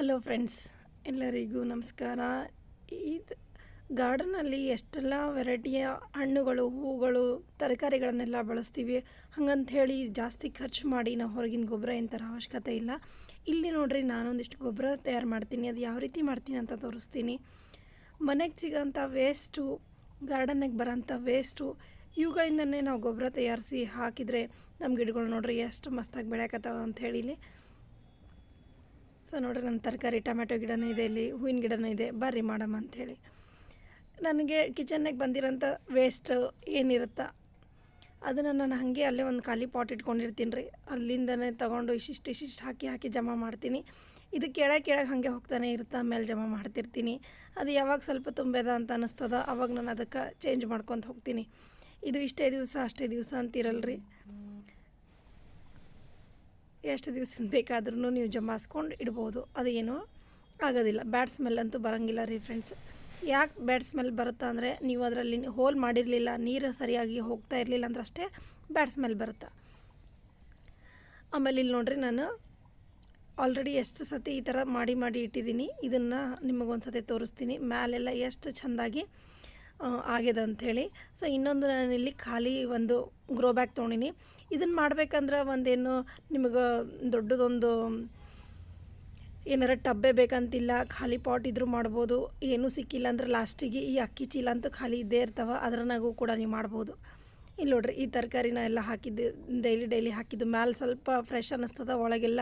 Hello friends ಎಲ್ಲರಿಗೂ ನಮಸ್ಕಾರ. ಇದು ಗಾರ್ಡನಲ್ಲಿ ಎಷ್ಟೆಲ್ಲ ವೆರೈಟಿಯ ಹಣ್ಣುಗಳು, ಹೂಗಳು, ತರಕಾರಿಗಳನ್ನೆಲ್ಲ ಬಳಸ್ತೀವಿ ಹಂಗಂತ ಹೇಳಿ ಜಾಸ್ತಿ ಖರ್ಚು ಮಾಡಿ ನಾವು ಹೊರಗಿನ ಗೊಬ್ಬರ ಏನು ಅವಶ್ಯಕತೆ ಇಲ್ಲ. ಇಲ್ಲಿ ನೋಡ್ರಿ ನಾನೊಂದಿಷ್ಟು ಗೊಬ್ಬರ ತಯಾರು ಮಾಡ್ತೀನಿ, ಅದು ಯಾವ ರೀತಿ ಮಾಡ್ತೀನಿ ಅಂತ ತೋರಿಸ್ತೀನಿ. ಮನೆಗೆ ಸಿಗೋಂಥ ವೇಸ್ಟು ಗಾರ್ಡನ್ನಿಗೆ ಬರೋಂಥ ವೇಸ್ಟು ಇವುಗಳಿಂದನೇ ನಾವು ಗೊಬ್ಬರ ತಯಾರಿಸಿ ಹಾಕಿದರೆ ನಮ್ಮ ಗಿಡಗಳು ನೋಡಿರಿ ಎಷ್ಟು ಮಸ್ತಾಗಿ ಬೆಳೆಯಕತ್ತಾವ ಇಲ್ಲಿ. ಸೊ ನೋಡಿರಿ, ನನ್ನ ತರಕಾರಿ ಟೊಮೆಟೊ ಗಿಡನೂ ಇದೆ ಇಲ್ಲಿ, ಹೂವಿನ ಗಿಡನೂ ಇದೆ. ಬರ್ರಿ ಮಾಡಮ್ಮ ಅಂಥೇಳಿ. ನನಗೆ ಕಿಚನ್ನಾಗೆ ಬಂದಿರೋಂಥ ವೇಸ್ಟ್ ಏನಿರುತ್ತಾ? ಅದನ್ನು ನಾನು ಹಾಗೆ ಅಲ್ಲೇ ಒಂದು ಖಾಲಿ ಪಾಟ್ ಇಟ್ಕೊಂಡಿರ್ತೀನಿ ರೀ. ಅಲ್ಲಿಂದನೇ ತೊಗೊಂಡು ಇಷ್ಟಿಷ್ಟು ಇಷ್ಟಿಷ್ಟು ಹಾಕಿ ಹಾಕಿ ಜಮಾ ಮಾಡ್ತೀನಿ. ಇದು ಕೆಳಗೆ ಕೆಳಗೆ ಹಾಗೆ ಹೋಗ್ತಾನೆ ಇರುತ್ತೆ? ಆಮೇಲೆ ಜಮಾ ಮಾಡ್ತಿರ್ತೀನಿ. ಅದು ಯಾವಾಗ ಸ್ವಲ್ಪ ತುಂಬೇದ ಅಂತ ಅನ್ನಿಸ್ತದ ಅವಾಗ ನಾನು ಅದಕ್ಕೆ ಚೇಂಜ್ ಮಾಡ್ಕೊತ ಹೋಗ್ತೀನಿ. ಇದು ಇಷ್ಟೇ ದಿವಸ, ಅಷ್ಟೇ ದಿವಸ ಅಂತಿರಲ್ರಿ. ಎಷ್ಟು ದಿವಸ ಬೇಕಾದ್ರೂ ನೀವು ಜಮಾಸ್ಕೊಂಡು ಇಡ್ಬೋದು. ಅದೇನು ಆಗೋದಿಲ್ಲ. ಬ್ಯಾಡ್ ಸ್ಮೆಲ್ ಅಂತೂ ಬರೋಂಗಿಲ್ಲ ರೀ ಫ್ರೆಂಡ್ಸ್. ಯಾಕೆ ಬ್ಯಾಡ್ ಸ್ಮೆಲ್ ಬರುತ್ತಾ ಅಂದರೆ ನೀವು ಅದರಲ್ಲಿ ಹೋಲ್ ಮಾಡಿರಲಿಲ್ಲ, ನೀರು ಸರಿಯಾಗಿ ಹೋಗ್ತಾ ಇರಲಿಲ್ಲ ಅಂದ್ರೆ ಅಷ್ಟೇ ಬ್ಯಾಡ್ ಸ್ಮೆಲ್ ಬರುತ್ತೆ. ಆಮೇಲೆ ಇಲ್ಲಿ ನೋಡ್ರಿ ನಾನು ಆಲ್ರೆಡಿ ಎಷ್ಟು ಸತಿ ಈ ಥರ ಮಾಡಿ ಮಾಡಿ ಇಟ್ಟಿದ್ದೀನಿ. ಇದನ್ನು ನಿಮಗೊಂದು ಸತಿ ತೋರಿಸ್ತೀನಿ. ಮ್ಯಾಲೆಲ್ಲ ಎಷ್ಟು ಚೆಂದಾಗಿ ಆಗ್ಯದ ಅಂಥೇಳಿ. ಸೊ ಇನ್ನೊಂದು ನಾನಿಲ್ಲಿ ಖಾಲಿ ಒಂದು ಗ್ರೋ ಬ್ಯಾಗ್ ತೊಗೊಂಡಿನಿ. ಇದನ್ನು ಮಾಡ್ಬೇಕಂದ್ರೆ ಒಂದೇನು ನಿಮಗೆ ದೊಡ್ಡದೊಂದು ಏನಾರ ಟಬ್ಬೆ ಬೇಕಂತಿಲ್ಲ, ಖಾಲಿ ಪಾಟ್ ಇದ್ದರೂ ಮಾಡ್ಬೋದು. ಏನೂ ಸಿಕ್ಕಿಲ್ಲ ಅಂದ್ರೆ ಲಾಸ್ಟಿಗೆ ಈ ಅಕ್ಕಿ ಚೀಲ ಅಂತೂ ಖಾಲಿ ಇದ್ದೇ ಇರ್ತಾವೆ, ಅದ್ರನಾಗೂ ಕೂಡ ನೀವು ಮಾಡ್ಬೋದು. ಇಲ್ಲಿ ನೋಡ್ರಿ, ಈ ತರಕಾರಿನ ಎಲ್ಲ ಹಾಕಿದ್ದು ಡೈಲಿ ಡೈಲಿ ಹಾಕಿದ್ದು, ಮ್ಯಾಲೆ ಸ್ವಲ್ಪ ಫ್ರೆಶ್ ಅನ್ನಿಸ್ತದ, ಒಳಗೆಲ್ಲ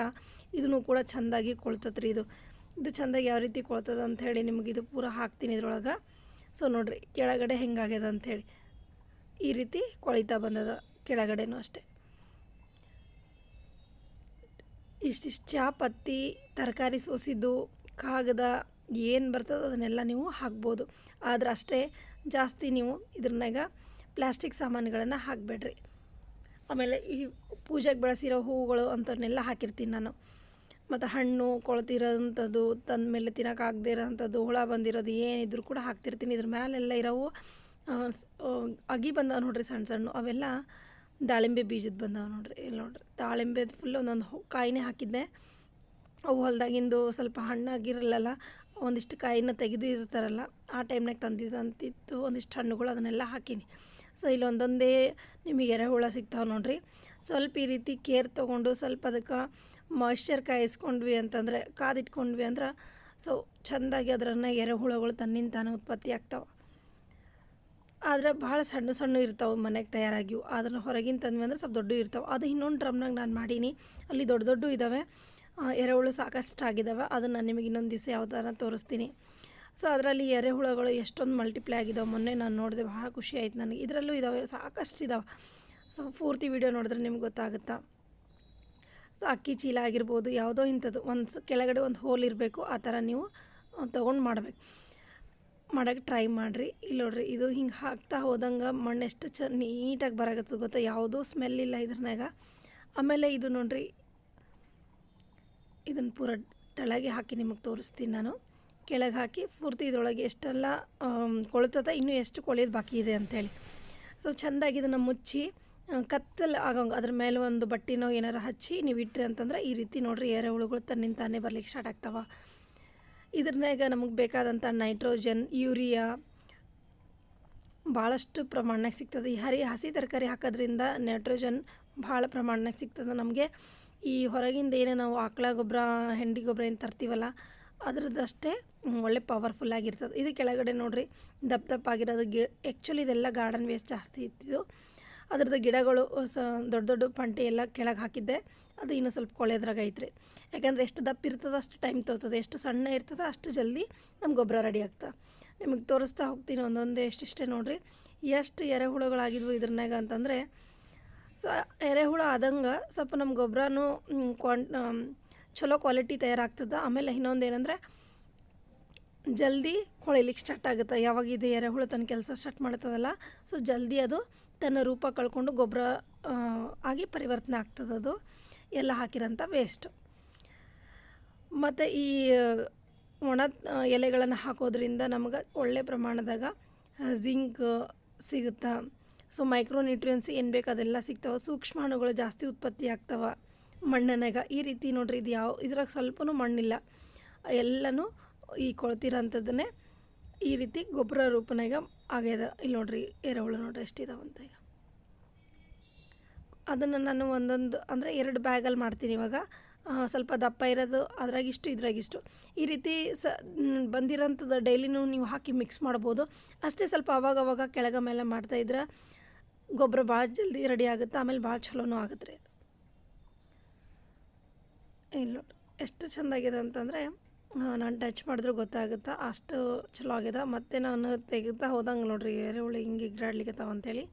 ಇದನ್ನು ಕೂಡ ಚೆಂದಾಗಿ ಕೊಳ್ತತ್ರಿ ಇದು. ಇದು ಚೆಂದಾಗಿ ಯಾವ ರೀತಿ ಕೊಳ್ತದ ಅಂಥೇಳಿ ನಿಮಗೆ ಇದು ಪೂರ ಹಾಕ್ತೀನಿ ಇದ್ರೊಳಗೆ. ಸೊ ನೋಡಿರಿ, ಕೆಳಗಡೆ ಹೆಂಗಾಗ್ಯದ ಅಂಥೇಳಿ ಈ ರೀತಿ ಕೊಳಿತಾ ಬಂದದ ಕೆಳಗಡೆನೂ ಅಷ್ಟೇ. ಇಷ್ಟಿಷ್ಟು ಚಾ ಪತ್ತಿ, ತರಕಾರಿ ಸೋಸಿದ್ದು, ಕಾಗದ, ಏನು ಬರ್ತದೆ ಅದನ್ನೆಲ್ಲ ನೀವು ಹಾಕ್ಬೋದು. ಆದ್ರೆ ಅಷ್ಟೇ ಜಾಸ್ತಿ ನೀವು ಇದ್ರನ್ಯಾಗ ಪ್ಲಾಸ್ಟಿಕ್ ಸಾಮಾನುಗಳನ್ನು ಹಾಕಬೇಡ್ರಿ. ಆಮೇಲೆ ಈ ಪೂಜೆಗೆ ಬಳಸಿರೋ ಹೂವುಗಳು ಅಂಥವನ್ನೆಲ್ಲ ಹಾಕಿರ್ತೀನಿ ನಾನು. ಮತ್ತು ಹಣ್ಣು ಕೊಳ್ತಿರೋಂಥದ್ದು ತಂದ ಮೇಲೆ ತಿನ್ನೋಕ್ಕಾಗದೇ ಇರೋಂಥದ್ದು, ಹುಳ ಬಂದಿರೋದು ಏನಿದ್ರು ಕೂಡ ಹಾಕ್ತಿರ್ತೀನಿ. ಇದ್ರ ಮೇಲೆಲ್ಲ ಇರೋವು ಅಗಿ ಬಂದಾವೆ ನೋಡ್ರಿ ಸಣ್ಣ ಸಣ್ಣ. ಅವೆಲ್ಲ ದಾಳಿಂಬೆ ಬೀಜದ ಬಂದಾವೆ ನೋಡ್ರಿ. ಇಲ್ಲಿ ನೋಡ್ರಿ, ದಾಳಿಂಬೆದು ಫುಲ್ ಒಂದೊಂದು ಕಾಯಿನೇ ಹಾಕಿದ್ದೆ. ಅವು ಹೊಲ್ದಾಗಿಂದು ಸ್ವಲ್ಪ ಹಣ್ಣಾಗಿರಲ್ಲ ಒಂದಿಷ್ಟು ಕಾಯಿನ ತೆಗೆದು ಇರ್ತಾರಲ್ಲ, ಆ ಟೈಮ್ನಾಗ ತಂದಿದ್ದಂತಿತ್ತು ಒಂದಿಷ್ಟು ಹಣ್ಣುಗಳು ಅದನ್ನೆಲ್ಲ ಹಾಕೀನಿ. ಸೊ, ಇಲ್ಲಿ ಒಂದೊಂದೇ ನಿಮಗೆ ಎರೆಹುಳ ಸಿಗ್ತಾವೆ ನೋಡಿರಿ. ಸ್ವಲ್ಪ ಈ ರೀತಿ ಕೇರ್ ತೊಗೊಂಡು, ಸ್ವಲ್ಪ ಅದಕ್ಕೆ ಮಾಯ್ಶ್ಚರ್ ಕಾಯಿಸ್ಕೊಂಡ್ವಿ ಅಂತಂದರೆ, ಕಾದಿಟ್ಕೊಂಡ್ವಿ ಅಂದ್ರೆ, ಸೊ, ಚೆಂದಾಗಿ ಅದರನ್ನು ಎರೆಹುಳಗಳು ತನ್ನಿಂದ ತಾನೇ ಉತ್ಪತ್ತಿ ಆಗ್ತಾವೆ. ಆದರೆ ಭಾಳ ಸಣ್ಣ ಸಣ್ಣ ಇರ್ತಾವೆ ಮನೆಗೆ ತಯಾರಾಗಿವು ಅದನ್ನು ಹೊರಗಿನ ತಂದ್ವಿ ಅಂದ್ರೆ ಸ್ವಲ್ಪ ದೊಡ್ಡ ಇರ್ತಾವೆ. ಅದು ಇನ್ನೊಂದು ಡ್ರಮ್ನಾಗ ನಾನು ಮಾಡೀನಿ. ಅಲ್ಲಿ ದೊಡ್ಡ ದೊಡ್ಡ ಇದ್ದಾವೆ ಎರೆಹುಳು ಸಾಕಷ್ಟು ಆಗಿದ್ದಾವೆ ಅದನ್ನು ನಿಮಗೆ ಇನ್ನೊಂದು ದಿವಸ ಯಾವ್ದಾರ ತೋರಿಸ್ತೀನಿ. ಸೊ, ಅದರಲ್ಲಿ ಎರೆಹುಳುಗಳು ಎಷ್ಟೊಂದು ಮಲ್ಟಿಪ್ಲೈ ಆಗಿದ್ದಾವೆ ಮೊನ್ನೆ ನಾನು ನೋಡಿದೆ ಭಾಳ ಖುಷಿ ಆಯ್ತು ನನಗೆ. ಇದರಲ್ಲೂ ಇದ್ದಾವೆ ಸಾಕಷ್ಟು ಇದ್ದಾವೆ ಸೊ, ಪೂರ್ತಿ ವಿಡಿಯೋ ನೋಡಿದ್ರೆ ನಿಮ್ಗೆ ಗೊತ್ತಾಗುತ್ತಾ? ಸೊ, ಅಕ್ಕಿ ಚೀಲ ಆಗಿರ್ಬೋದು, ಯಾವುದೋ ಇಂಥದ್ದು. ಒಂದು ಕೆಳಗಡೆ ಒಂದು ಹೋಲ್ ಇರಬೇಕು. ಆ ಥರ ನೀವು ತೊಗೊಂಡು ಮಾಡಬೇಕು. ಮಾಡೋಕ್ಕೆ ಟ್ರೈ ಮಾಡಿರಿ. ಇಲ್ಲಿ ನೋಡ್ರಿ, ಇದು ಹಿಂಗೆ ಹಾಕ್ತಾ ಹೋದಂಗೆ ಮಣ್ಣು ಎಷ್ಟು ಚ, ನೀಟಾಗಿ ಬರಾಗತ್ತದ ಗೊತ್ತಾ? ಯಾವುದೂ ಸ್ಮೆಲ್ ಇಲ್ಲ ಇದ್ರನಾಗ ಆಮೇಲೆ ಇದು ನೋಡ್ರಿ ಇದನ್ನು ಪೂರ ತೆಳಗೆ ಹಾಕಿ ನಿಮಗೆ ತೋರಿಸ್ತೀನಿ ನಾನು. ಕೆಳಗೆ ಹಾಕಿ ಪೂರ್ತಿ ಇದರೊಳಗೆ ಎಷ್ಟೆಲ್ಲ ಕೊಳ್ತದ, ಇನ್ನೂ ಎಷ್ಟು ಕೊಳೆಯೋದು ಬಾಕಿ ಇದೆ ಅಂಥೇಳಿ ಸೊ ಚೆಂದಾಗಿ ಇದನ್ನು ಮುಚ್ಚಿ ಕತ್ತಲು ಆಗಂಗೆ ಅದ್ರ ಮೇಲೆ ಒಂದು ಬಟ್ಟೆನೋ ಏನಾರು ಹಚ್ಚಿ ನೀವು ಇಟ್ರಿ ಅಂತಂದ್ರೆ ಈ ರೀತಿ ನೋಡ್ರಿ ಎರೆಹುಳುಗಳು ತನ್ನಿಂದ ತಾನೇ ಬರ್ಲಿಕ್ಕೆ ಸ್ಟಾರ್ಟ್ ಆಗ್ತಾವೆ. ಇದ್ರನ್ಯಾಗ ನಮಗೆ ಬೇಕಾದಂಥ ನೈಟ್ರೋಜನ್, ಯೂರಿಯಾ ಭಾಳಷ್ಟು ಪ್ರಮಾಣಕ್ಕೆ ಸಿಗ್ತದೆ. ಈ ಹರಿ ಹಸಿ ತರಕಾರಿ ಹಾಕೋದ್ರಿಂದ ನೈಟ್ರೋಜನ್ ಭಾಳ ಪ್ರಮಾಣಕ್ಕೆ ಸಿಗ್ತದೆ ನಮಗೆ. ಈ ಹೊರಗಿಂದ ಏನು ನಾವು ಆಕಳ ಗೊಬ್ಬರ ಹೆಂಡಿ ಗೊಬ್ಬರ ಏನು ತರ್ತೀವಲ್ಲ ಅದ್ರದ್ದಷ್ಟೇ ಒಳ್ಳೆ ಪವರ್ಫುಲ್ ಆಗಿರ್ತದೆ. ಇದು ಕೆಳಗಡೆ ನೋಡಿರಿ, ದಪ್ಪ ದಪ್ಪ ಆಗಿರೋದು ಗಿ ಆ್ಯಕ್ಚುಲಿ ಇದೆಲ್ಲ ಗಾರ್ಡನ್ ವೇಸ್ಟ್ ಜಾಸ್ತಿ ಇತ್ತಿದ್ದು ಅದ್ರದ್ದು ಗಿಡಗಳು ಸ ದೊಡ್ಡ ದೊಡ್ಡ ಪಂಟೆ ಎಲ್ಲ ಕೆಳಗೆ ಹಾಕಿದ್ದೆ. ಅದು ಇನ್ನೂ ಸ್ವಲ್ಪ ಕೊಳೆದ್ರಾಗ ಐತ್ರಿ. ಯಾಕಂದರೆ ಎಷ್ಟು ದಪ್ಪ ಇರ್ತದೆ ಅಷ್ಟು ಟೈಮ್ ತೊಗೊತದೆ ಎಷ್ಟು ಸಣ್ಣ ಇರ್ತದೆ ಅಷ್ಟು ಜಲ್ದಿ ನಮ್ಮ ಗೊಬ್ಬರ ರೆಡಿ ಆಗ್ತದೆ ನಿಮಗೆ ತೋರಿಸ್ತಾ ಹೋಗ್ತೀನಿ ಒಂದೊಂದೇ ಎಷ್ಟಿಷ್ಟೇ ನೋಡಿರಿ. ಎಷ್ಟು ಎರೆಹುಳುಗಳಾಗಿದ್ವು ಇದ್ರನ್ಯಾಗ ಅಂತಂದರೆ, ಸೊ ಎರೆಹುಳು ಆದಂಗೆ ಸ್ವಲ್ಪ ನಮ್ಮ ಗೊಬ್ಬರನೂ ಕ್ವಾಂಟ್ ಚಲೋ ಕ್ವಾಲಿಟಿ ತಯಾರಾಗ್ತದೆ. ಆಮೇಲೆ ಇನ್ನೊಂದು ಏನಂದರೆ ಜಲ್ದಿ ಕೊಳಿಲಿಕ್ಕೆ ಸ್ಟಾರ್ಟ್ ಆಗುತ್ತೆ. ಯಾವಾಗ ಇದು ಎರೆಹುಳು ತನ್ನ ಕೆಲಸ ಸ್ಟಾರ್ಟ್ ಮಾಡ್ತದಲ್ಲ ಸೊ ಜಲ್ದಿ ಅದು ತನ್ನ ರೂಪ ಕಳ್ಕೊಂಡು ಗೊಬ್ಬರ ಆಗಿ ಪರಿವರ್ತನೆ ಆಗ್ತದೆ ಅದು. ಎಲ್ಲ ಹಾಕಿರೋಂಥ ವೇಸ್ಟ್ ಮತ್ತು ಈ, ಒಣ ಎಲೆಗಳನ್ನು ಹಾಕೋದ್ರಿಂದ ನಮಗೆ ಒಳ್ಳೆ ಪ್ರಮಾಣದಾಗ ಜಿಂಕ್ ಸಿಗುತ್ತೆ. ಸೊ ಮೈಕ್ರೋ ನ್ಯೂಟ್ರಿಯನ್ಸ್ ಏನು ಬೇಕು ಅದೆಲ್ಲ ಸಿಗ್ತಾವೆ. ಸೂಕ್ಷ್ಮಾಣುಗಳು ಜಾಸ್ತಿ ಉತ್ಪತ್ತಿ ಆಗ್ತಾವೆ ಮಣ್ಣನಾಗ. ಈ ರೀತಿ ನೋಡ್ರಿ ಇದು ಯಾವ ಇದ್ರಾಗ ಸ್ವಲ್ಪನೂ ಮಣ್ಣಿಲ್ಲ. ಎಲ್ಲನೂ ಈ ಕೊಳ್ತಿರೋಂಥದ್ದನ್ನೇ ಈ ರೀತಿ ಗೊಬ್ಬರ ರೂಪನಾಗ ಆಗ್ಯದ. ಇಲ್ಲಿ ನೋಡ್ರಿ, ಎರೆಹುಳು ನೋಡ್ರಿ, ಎಷ್ಟಿದಾವಂತ ಈಗ. ಅದನ್ನು ನಾನು ಒಂದೊಂದು, ಅಂದರೆ ಎರಡು ಬ್ಯಾಗಲ್ಲಿ ಮಾಡ್ತೀನಿ ಇವಾಗ. ಸ್ವಲ್ಪ ದಪ್ಪ ಇರೋದು ಅದ್ರಾಗಿಷ್ಟು ಇದ್ರಾಗಿಷ್ಟು ಈ ರೀತಿ ಸ ಬಂದಿರೋಂಥದ್ದು ಡೈಲಿನೂ ನೀವು ಹಾಕಿ ಮಿಕ್ಸ್ ಮಾಡ್ಬೋದು. ಅಷ್ಟೇ ಸ್ವಲ್ಪ ಅವಾಗವಾಗ ಅವಾಗ ಕೆಳಗ ಮೇಲೆ ಮಾಡ್ತಾಯಿದ್ರೆ ಗೊಬ್ಬರ ಭಾಳ ಜಲ್ದಿ ರೆಡಿ ಆಗುತ್ತೆ, ಆಮೇಲೆ ಭಾಳ ಚಲೋನೂ ಆಗುತ್ತೆ ರೀ ಅದು. ಇಲ್ಲಿ ನೋಡಿ ಎಷ್ಟು ಚೆಂದಾಗಿದೆ ಅಂತಂದರೆ ನಾನು ಟಚ್ ಮಾಡಿದ್ರೆ ಗೊತ್ತಾಗುತ್ತೆ? ಅಷ್ಟು ಚಲೋ ಆಗಿದೆ. ಮತ್ತು ನಾನು ತೆಗಿತಾ ಹೋದಂಗೆ ನೋಡ್ರಿ ಎರೆಹುಳು ಹಿಂಗೆ ಇಗ್ರಾಡ್ಲಿಕ್ಕತ್ತಾವ ಅಂತೇಳಿ.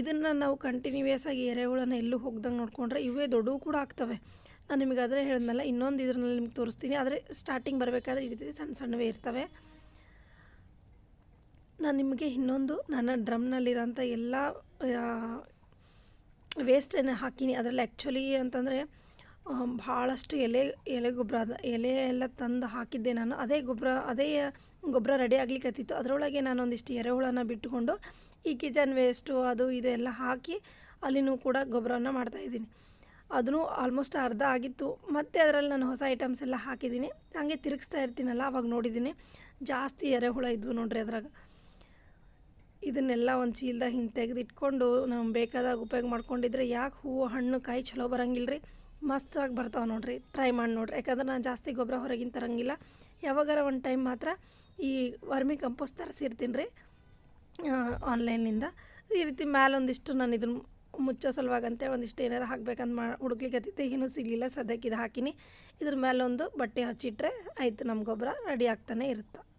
ಇದನ್ನು ನಾವು ಕಂಟಿನ್ಯೂಯಸ್ ಆಗಿ ಎರೆಹುಳನ ಎಲ್ಲೂ ಹೋಗ್ದಂಗೆ ನೋಡಿಕೊಂಡ್ರೆ ಇವೇ ದೊಡ್ಡವು ಕೂಡ ಆಗ್ತವೆ. ನಾನು ನಿಮಗೆ ಆದರೆ ಹೇಳಿದ್ನಲ್ಲ, ಇನ್ನೊಂದು ಇದ್ರಲ್ಲಿ ನಿಮ್ಗೆ ತೋರಿಸ್ತೀನಿ. ಆದರೆ ಸ್ಟಾರ್ಟಿಂಗ್ ಬರಬೇಕಾದ್ರೆ ಈ ರೀತಿ ಸಣ್ಣ ಸಣ್ಣವೇ ಇರ್ತವೆ. ನಾನು ನಿಮಗೆ ಇನ್ನೊಂದು, ನನ್ನ ಡ್ರಮ್ನಲ್ಲಿರೋಂಥ ಎಲ್ಲ ವೇಸ್ಟನ್ನು ಹಾಕಿನಿ, ಅದರಲ್ಲಿ ಆ್ಯಕ್ಚುಲಿ ಅಂತಂದರೆ ಭಾಳಷ್ಟು ಎಲೆ ಎಲೆ ಗೊಬ್ಬರ ಅದ, ಎಲೆ ಎಲ್ಲ ತಂದು ಹಾಕಿದ್ದೆ ನಾನು. ಅದೇ ಗೊಬ್ಬರ ಅದೇ ಗೊಬ್ಬರ ರೆಡಿ ಆಗ್ಲಿಕ್ಕತ್ತಿತ್ತು ಅದರೊಳಗೆ ನಾನು ಒಂದಿಷ್ಟು ಎರೆಹುಳನ ಬಿಟ್ಟುಕೊಂಡು ಈ ಕಿಚನ್ ವೇಸ್ಟು ಅದು ಇದು ಎಲ್ಲ ಹಾಕಿ ಅಲ್ಲಿನೂ ಕೂಡ ಗೊಬ್ಬರವನ್ನು ಮಾಡ್ತಾಯಿದ್ದೀನಿ ಅದನ್ನು ಆಲ್ಮೋಸ್ಟ್ ಅರ್ಧ ಆಗಿತ್ತು. ಮತ್ತು ಅದರಲ್ಲಿ ನಾನು ಹೊಸ ಐಟಮ್ಸ್ ಎಲ್ಲ ಹಾಕಿದ್ದೀನಿ. ಹಾಗೆ ತಿರುಗಿಸ್ತಾ ಇರ್ತೀನಲ್ಲ, ಅವಾಗ ನೋಡಿದ್ದೀನಿ. ಜಾಸ್ತಿ ಎರೆಹುಳ ಇದ್ವು ನೋಡ್ರಿ ಅದ್ರಾಗ. ಇದನ್ನೆಲ್ಲ ಒಂದು ಚೀಲ್ದಾಗ ಹಿಂಗೆ ತೆಗೆದಿಟ್ಕೊಂಡು ನಮ್ಗೆ ಬೇಕಾದಾಗ ಉಪಯೋಗ ಮಾಡ್ಕೊಂಡಿದ್ರೆ ಯಾಕೆ ಹೂವು ಹಣ್ಣು ಕಾಯಿ ಚಲೋ ಬರಂಗಿಲ್ಲ ರೀ ಮಸ್ತಾಗಿ ಬರ್ತಾವೆ ನೋಡ್ರಿ. ಟ್ರೈ ಮಾಡಿ ನೋಡ್ರಿ. ಯಾಕಂದ್ರೆ ನಾನು ಜಾಸ್ತಿ ಗೊಬ್ಬರ ಹೊರಗಿನ ತರಂಗಿಲ್ಲ. ಯಾವಾಗಾರ ಒಂದು ಟೈಮ್ ಮಾತ್ರ ಈ ವರ್ಮಿ ಕಂಪೋಸ್ಟ್ ತರಿಸಿರ್ತೀನಿ ರೀ. ಆನ್ಲೈನಿಂದ ಈ ರೀತಿ ಮ್ಯಾಲೊಂದಿಷ್ಟು ನಾನು ಇದನ್ನು ಮುಚ್ಚೋ ಸಲುವಾಗಿ ಅಂತೇಳಿ ಒಂದಿಷ್ಟು ಏನಾರು ಹಾಕ್ಬೇಕಂತ ಮಾ ಹುಡುಕ್ಲಿಕ್ಕೆ ಏನೂ ಸಿಗಲಿಲ್ಲ. ಸದ್ಯಕ್ಕೆ ಇದು ಹಾಕಿನಿ. ಇದ್ರ ಮೇಲೊಂದು ಬಟ್ಟೆ ಹಚ್ಚಿಟ್ರೆ ಆಯಿತು ನಮ್ಮ ಗೊಬ್ಬರ ರೆಡಿ ಆಗ್ತಾನೆ ಇರುತ್ತೆ.